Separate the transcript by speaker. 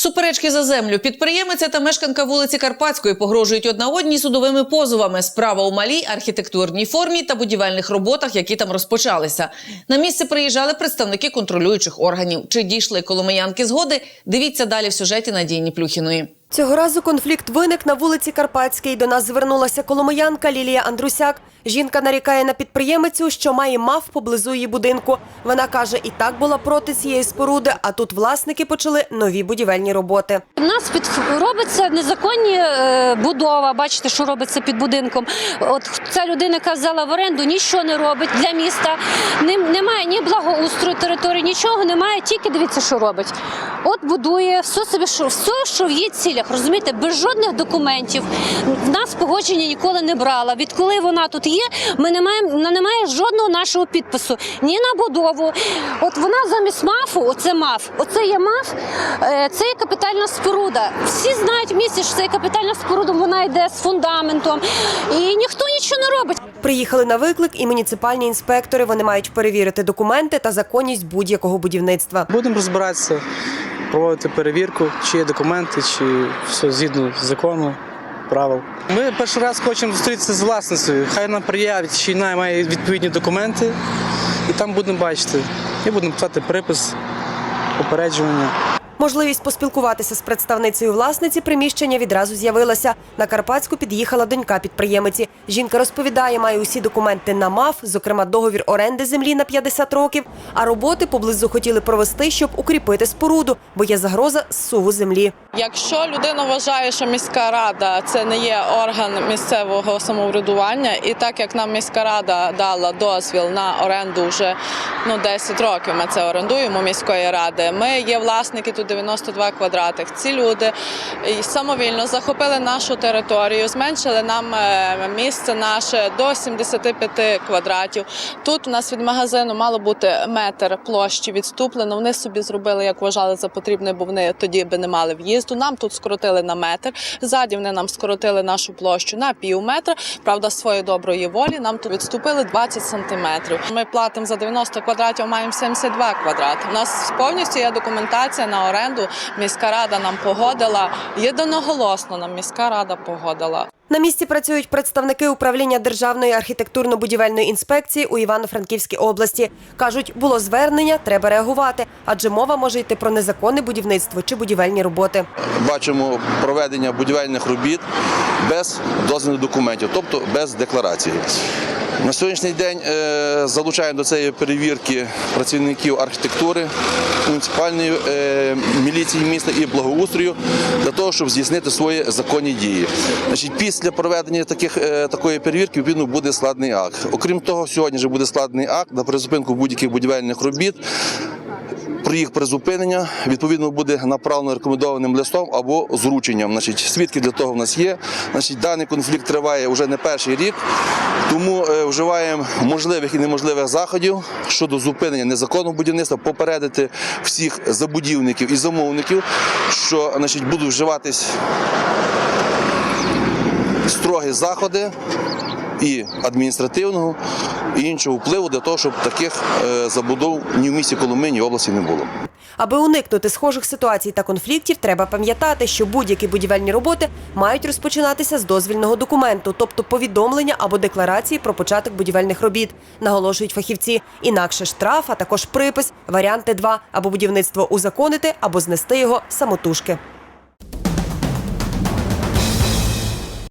Speaker 1: Суперечки за землю. Підприємиця та мешканка вулиці Карпатської погрожують одна одній судовими позовами. Справа у малій архітектурній формі та будівельних роботах, які там розпочалися. На місце приїжджали представники контролюючих органів. Чи дійшли коломиянки згоди? Дивіться далі в сюжеті Надії Плюхіної.
Speaker 2: Цього разу конфлікт виник на вулиці Карпатській. До нас звернулася коломиянка Лілія Андрусяк. Жінка нарікає на підприємицю, що має мав поблизу її будинку. Вона каже, і так була проти цієї споруди, а тут власники почали нові будівельні роботи.
Speaker 3: У нас під робиться незаконні е, будова. Бачите, що робиться під будинком. От ця людина, яка взяла в оренду, нічого не робить для міста. Немає ні благоустрою території, нічого немає. Тільки дивіться, що робить. От будує все собі, що все, що в її цілях, розумієте, без жодних документів. В нас погодження ніколи не брала. Відколи вона тут є, ми не маємо вона не має жодного нашого підпису ні на будову. От вона замість мафу, оце маф, оце є маф, е, це є капітальна споруда. Всі знають в місті, що це є капітальна споруда, вона йде з фундаментом, і ніхто нічого не робить.
Speaker 2: Приїхали на виклик і муніципальні інспектори. Вони мають перевірити документи та законність будь-якого будівництва.
Speaker 4: Будемо розбиратися, проводити перевірку, чи є документи, чи все згідно з закону, правил. Ми перший раз хочемо зустрітися з власницею. Хай нам приявить, чи вона має відповідні документи, і там будемо бачити. І будемо писати припис, попереджування.
Speaker 2: Можливість поспілкуватися з представницею власниці приміщення відразу з'явилася. На Карпатську під'їхала донька підприємиці. Жінка розповідає, має усі документи на МАФ, зокрема договір оренди землі на 50 років. А роботи поблизу хотіли провести, щоб укріпити споруду, бо є загроза зсуву землі.
Speaker 5: Якщо людина вважає, що міська рада це не є орган місцевого самоврядування, і так як нам міська рада дала дозвіл на оренду вже ну 10 років, ми це орендуємо міської ради. Ми є власники тут 92 квадратих. Ці люди і самовільно захопили нашу територію, зменшили нам е, місце наше до 75 квадратів. Тут у нас від магазину мало бути метр площі відступлено. Вони собі зробили, як вважали за потрібне, бо вони тоді би не мали в'їзду. Нам тут скоротили на метр. Ззаді вони нам скоротили нашу площу на пів метра. Правда, своєї доброї волі нам тут відступили 20 сантиметрів. Ми платимо за 90 квадратів, маємо 72 квадрати. У нас повністю є документація на оренду. Міська рада нам погодила. Єдиноголосно нам міська рада погодила.
Speaker 2: На місці працюють представники управління Державної архітектурно-будівельної інспекції у Івано-Франківській області. Кажуть, було звернення, треба реагувати, адже мова може йти про незаконне будівництво чи будівельні роботи.
Speaker 6: бачимо проведення будівельних робіт без дозвільних документів, тобто без декларації. На сьогоднішній день е, залучаємо до цієї перевірки працівників архітектури, муніципальної е, міліції міста і благоустрою для того, щоб здійснити свої законні дії. Значить, після проведення таких, е, такої перевірки відповідно буде складний акт. Окрім того, сьогодні вже буде складний акт на призупинку будь-яких будівельних робіт. Про їх призупинення відповідно буде направлено рекомендованим листом або зрученням. Значить, свідки для того в нас є. Значить, даний конфлікт триває вже не перший рік, тому е, вживаємо можливих і неможливих заходів щодо зупинення незаконного будівництва, попередити всіх забудівників і замовників, що значить, будуть вживатись строгі заходи і адміністративного, іншого впливу для того, щоб таких е, забудов ні в місті Коломині, ні в області не було.
Speaker 2: Аби уникнути схожих ситуацій та конфліктів, треба пам'ятати, що будь-які будівельні роботи мають розпочинатися з дозвільного документу, тобто повідомлення або декларації про початок будівельних робіт, наголошують фахівці. Інакше штраф, а також припис, варіанти 2 – або будівництво узаконити, або знести його самотужки.